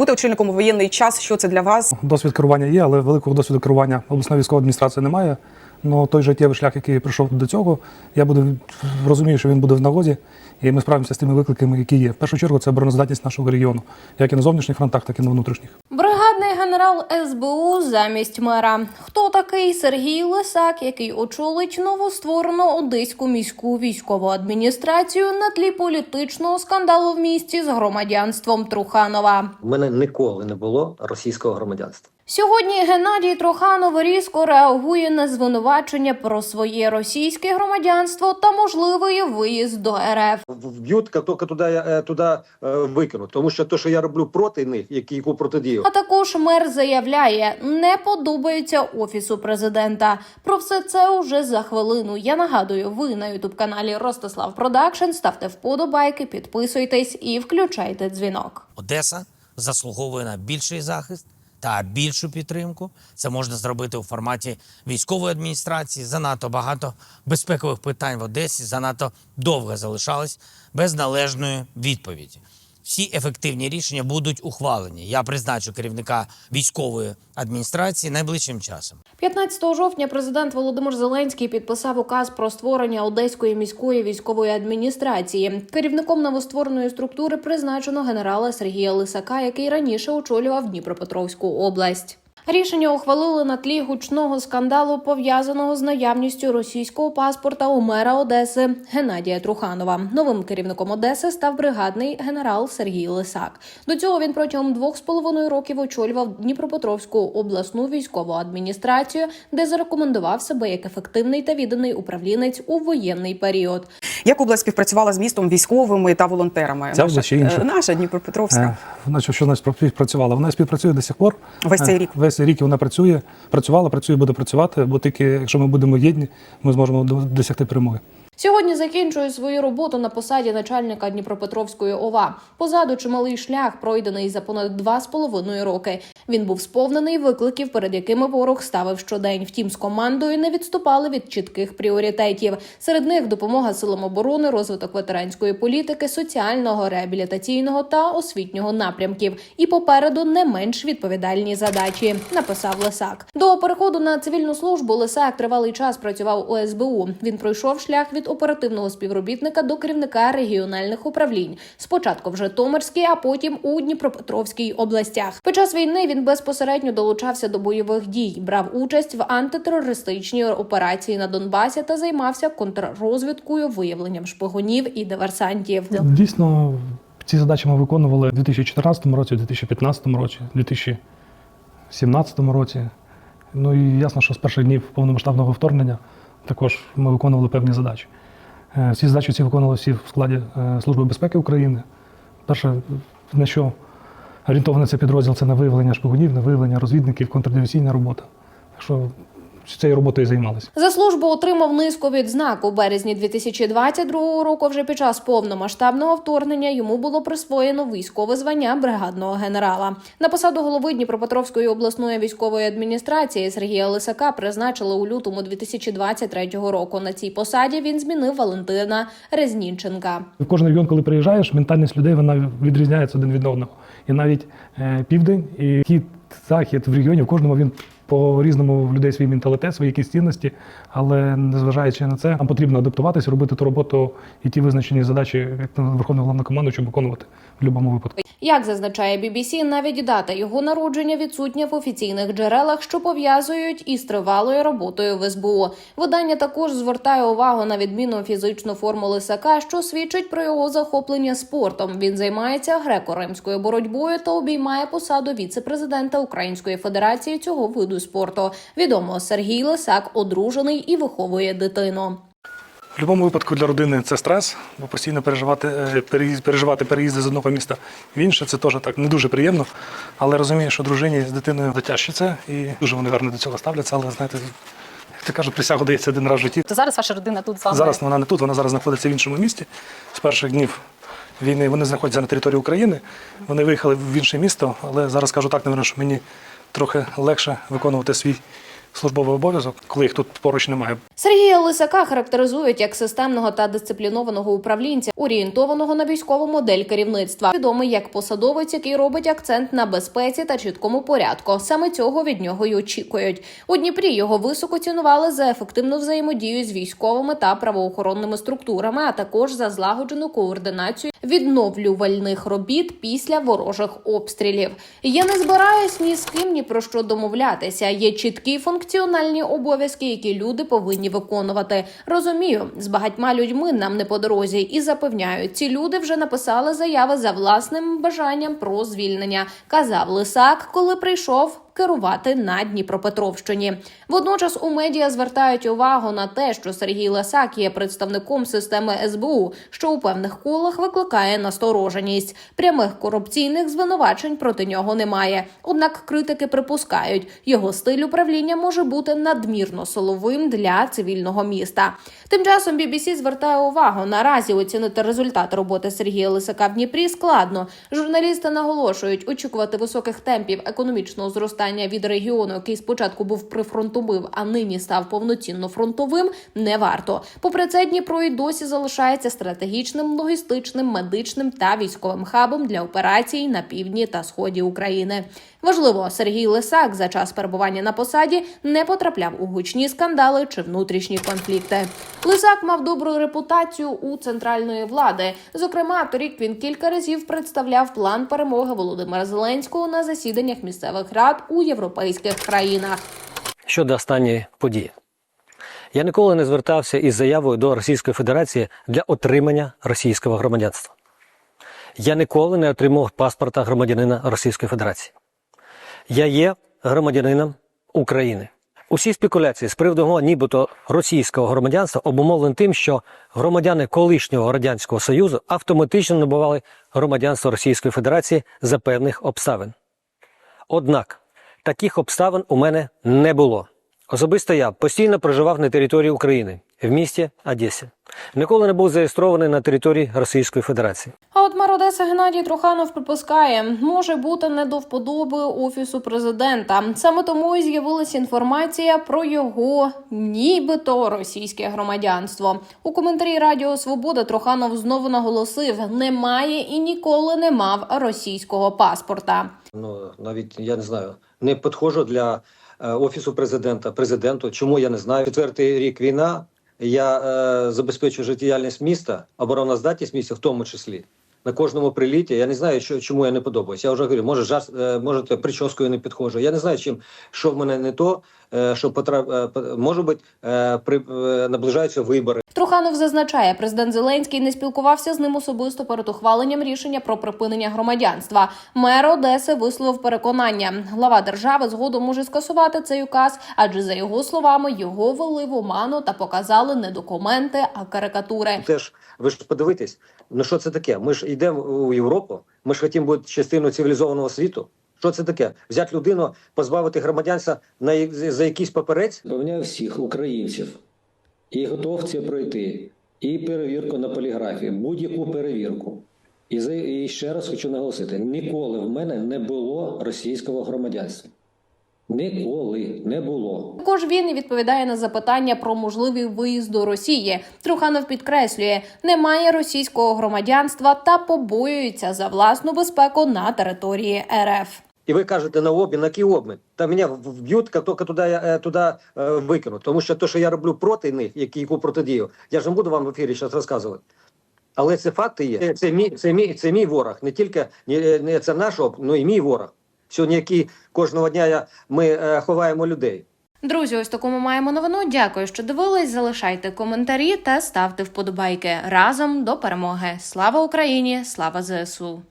Бути очільником у воєнний час, що це для вас? Досвід керування є, але великого досвіду керування обласної військової адміністрації немає. Ну той життєвий шлях, який я прийшов до цього, я буду розумію, що він буде в нагоді, і ми справимося з тими викликами, які є. В першу чергу це обороноздатність нашого регіону, як і на зовнішніх фронтах, так і на внутрішніх. Бригадний генерал СБУ замість мера. Хто такий Сергій Лисак, який очолить новостворену одеську міську військову адміністрацію на тлі політичного скандалу в місті з громадянством Труханова? У мене ніколи не було російського громадянства. Сьогодні Геннадій Труханов різко реагує на звинувачення про своє російське громадянство та можливий виїзд до РФ. Вб'ють, тільки туди, е, туди е, викинуть. Тому що те, що я роблю проти них, які яку протидію, А також мер заявляє, не подобається офісу президента. Про все це уже за хвилину. Я нагадую, ви на ютуб каналі Ростислав Продакшн. Ставте вподобайки, підписуйтесь і включайте дзвінок. Одеса заслуговує на більший захист та більшу підтримку. Це можна зробити у форматі військової адміністрації. Занадто багато безпекових питань в Одесі занадто довго залишались без належної відповіді. Всі ефективні рішення будуть ухвалені. Я призначу керівника військової адміністрації найближчим часом. 15 жовтня президент Володимир Зеленський підписав указ про створення Одеської міської військової адміністрації. Керівником новоствореної структури призначено генерала Сергія Лисака, який раніше очолював Дніпропетровську область. Рішення ухвалили на тлі гучного скандалу, пов'язаного з наявністю російського паспорта у мера Одеси Геннадія Труханова. Новим керівником Одеси став бригадний генерал Сергій Лисак. До цього він протягом двох з половиною років очолював Дніпропетровську обласну військову адміністрацію, де зарекомендував себе як ефективний та відданий управлінець у воєнний період. Як область співпрацювала з містом військовими та волонтерами? Наша- область чи інша? е, Наша Дніпропетровська. Е, Значить, що вона співпрацювала? Вона співпрацює до сих пор. Весь цей Е, рік. Весь цей рік вона працює, працювала, працює, буде працювати, бо тільки якщо ми будемо єдні, ми зможемо до- досягти перемоги. Сьогодні закінчує свою роботу на посаді начальника Дніпропетровської ОВА. Позаду чималий шлях, пройдений за понад два з половиною роки. Він був сповнений викликів, перед якими ворог ставив щодень. Втім, з командою не відступали від чітких пріоритетів. Серед них допомога силам оборони, розвиток ветеранської політики, соціального, реабілітаційного та освітнього напрямків. І попереду не менш відповідальні задачі. Написав Лисак. До переходу на цивільну службу Лисак тривалий час працював у СБУ. Він пройшов шлях від оперативного співробітника до керівника регіональних управлінь. Спочатку в Житомирській, а потім у Дніпропетровській областях. Під час війни він безпосередньо долучався до бойових дій, брав участь в антитерористичній операції на Донбасі та займався контррозвідкою, виявленням шпигунів і диверсантів. Дійсно, ці задачі ми виконували у 2014 році, у 2015 році, у 2017 році. Ну і ясно, що з перших днів повномасштабного вторгнення також ми виконували певні задачі. Е, Ці задачі ці виконували всі в складі е, Служби безпеки України. Перше, на що орієнтований цей підрозділ, це на виявлення шпигунів, на виявлення розвідників, контрдивісійна робота. Так що цією роботою займалися. За службу отримав низку відзнак у березні 2022 року. Вже під час повномасштабного вторгнення йому було присвоєно військове звання бригадного генерала. На посаду голови Дніпропетровської обласної військової адміністрації Сергія Лисака призначили у лютому 2023 року. На цій посаді він змінив Валентина Резніченка. В кожен регіон, коли приїжджаєш, ментальність людей вона відрізняється один від одного. І навіть е, південь і хід, захід в регіоні, в кожному він по-різному в людей свій менталітет, свої якісь цінності, але незважаючи на це, нам потрібно адаптуватися, робити ту роботу і ті визначені задачі, як Верховний головнокомандуючий, виконувати в будь-якому випадку. Як зазначає BBC, навіть дата його народження відсутня в офіційних джерелах, що пов'язують із тривалою роботою в СБУ. Видання також звертає увагу на відмінну фізичну форму лисака, що свідчить про його захоплення спортом. Він займається греко-римською боротьбою та обіймає посаду віце-президента Української федерації цього виду спорту. Відомо Сергій Лисак одружений і виховує дитину. В будь-якому випадку для родини це стрес, бо постійно переживати, е, переїзд- переживати переїзди з одного міста в інше, це теж так не дуже приємно. Але розумію, що дружині з дитиною затяжче це, і дуже вони гарно до цього ставляться. Але знаєте, як ти кажуть, присягу дається один раз в житті. То зараз ваша родина тут з вами? Зараз вона не тут, вона зараз знаходиться в іншому місті. З перших днів війни вони знаходяться на території України. Вони виїхали в інше місто, але зараз кажу так, напевно, що мені трохи легше виконувати свій службовий обов'язок, коли їх тут поруч немає. Сергія Лисака характеризують як системного та дисциплінованого управлінця, орієнтованого на військову модель керівництва. Відомий як посадовець, який робить акцент на безпеці та чіткому порядку. Саме цього від нього й очікують. У Дніпрі його високо цінували за ефективну взаємодію з військовими та правоохоронними структурами, а також за злагоджену координацію відновлювальних робіт після ворожих обстрілів. Я не збираюсь ні з ким ні про що домовлятися. Є чіткі функціональні обов'язки, які люди повинні виконувати. Розумію, з багатьма людьми нам не по дорозі і запевняю, ці люди вже написали заяви за власним бажанням про звільнення. Казав Лисак, коли прийшов. Керувати на Дніпропетровщині. Водночас у медіа звертають увагу на те, що Сергій Лисак є представником системи СБУ, що у певних колах викликає настороженість. Прямих корупційних звинувачень проти нього немає. Однак критики припускають, його стиль управління може бути надмірно силовим для цивільного міста. Тим часом BBC звертає увагу наразі оцінити результат роботи Сергія Лисака в Дніпрі складно. Журналісти наголошують, очікувати високих темпів економічного зростання від регіону, який спочатку був прифронтовим, а нині став повноцінно фронтовим, не варто. Попри це, Дніпро і досі залишається стратегічним, логістичним, медичним та військовим хабом для операцій на півдні та сході України. Важливо, Сергій Лисак за час перебування на посаді не потрапляв у гучні скандали чи внутрішні конфлікти. Лисак мав добру репутацію у центральної влади. Зокрема, торік він кілька разів представляв план перемоги Володимира Зеленського на засіданнях місцевих рад у європейських країнах. щодо останньої події. Я ніколи не звертався із заявою до Російської Федерації для отримання російського громадянства. Я ніколи не отримав паспорта громадянина Російської Федерації. Я є громадянином України. Усі спекуляції з приводу мого нібито російського громадянства обумовлені тим, що громадяни колишнього радянського союзу автоматично набували громадянство Російської Федерації за певних обставин. Однак таких обставин у мене не було. Особисто я постійно проживав на території України в місті Одесі. Ніколи не був зареєстрований на території Російської Федерації. А от мер Одеси Геннадій Труханов припускає, може бути не до вподоби офісу президента. Саме тому і з'явилася інформація про його нібито російське громадянство. У коментарі Радіо Свобода Труханов знову наголосив: немає і ніколи не мав російського паспорта. Ну навіть я не знаю, не підходжу для офісу президента, президенту. Чому я не знаю? Четвертий рік війна. Я е, забезпечую життєдіяльність міста, обороноздатність міста, в тому числі. На кожному приліті. Я не знаю, що, чому я не подобаюся. Я вже говорю, може, жар, е, може, прическою не підходжу. Я не знаю, чим що в мене не то, е, що потрапляє. е, може бути, е, при, е, наближаються вибори. Труханов зазначає, президент Зеленський не спілкувався з ним особисто перед ухваленням рішення про припинення громадянства. Мер Одеси висловив переконання, глава держави згодом може скасувати цей указ, адже за його словами його вели в оману та показали не документи, а карикатури. Теж ви ж подивитесь, ну що це таке? Ми ж йдемо у Європу, ми ж хотімо бути частиною цивілізованого світу. Що це таке? Взяти людину, позбавити громадянства на за якийсь паперець? Запевняю всіх українців і готов це пройти. І перевірку на поліграфі, будь-яку перевірку. І, за- і ще раз хочу наголосити: ніколи в мене не було російського громадянства. Ніколи не було. Також він відповідає на запитання про можливий виїзд до Росії. Труханов підкреслює, немає російського громадянства та побоюється за власну безпеку на території РФ. І ви кажете на обмін, на який обмін? Та мене вб'ють, як тільки туди, я- е, туди е, викинуть. Тому що те, що я роблю проти них, які яку протидію, я ж не буду вам в ефірі зараз розказувати. Але це факти є. Це мій, це мій, це мій ворог. Не тільки не, це наш, об- ну і мій ворог. Сьогодні, який кожного дня я, ми ховаємо людей. Друзі, ось таку ми маємо новину. Дякую, що дивились. Залишайте коментарі та ставте вподобайки разом до перемоги. Слава Україні! Слава ЗСУ!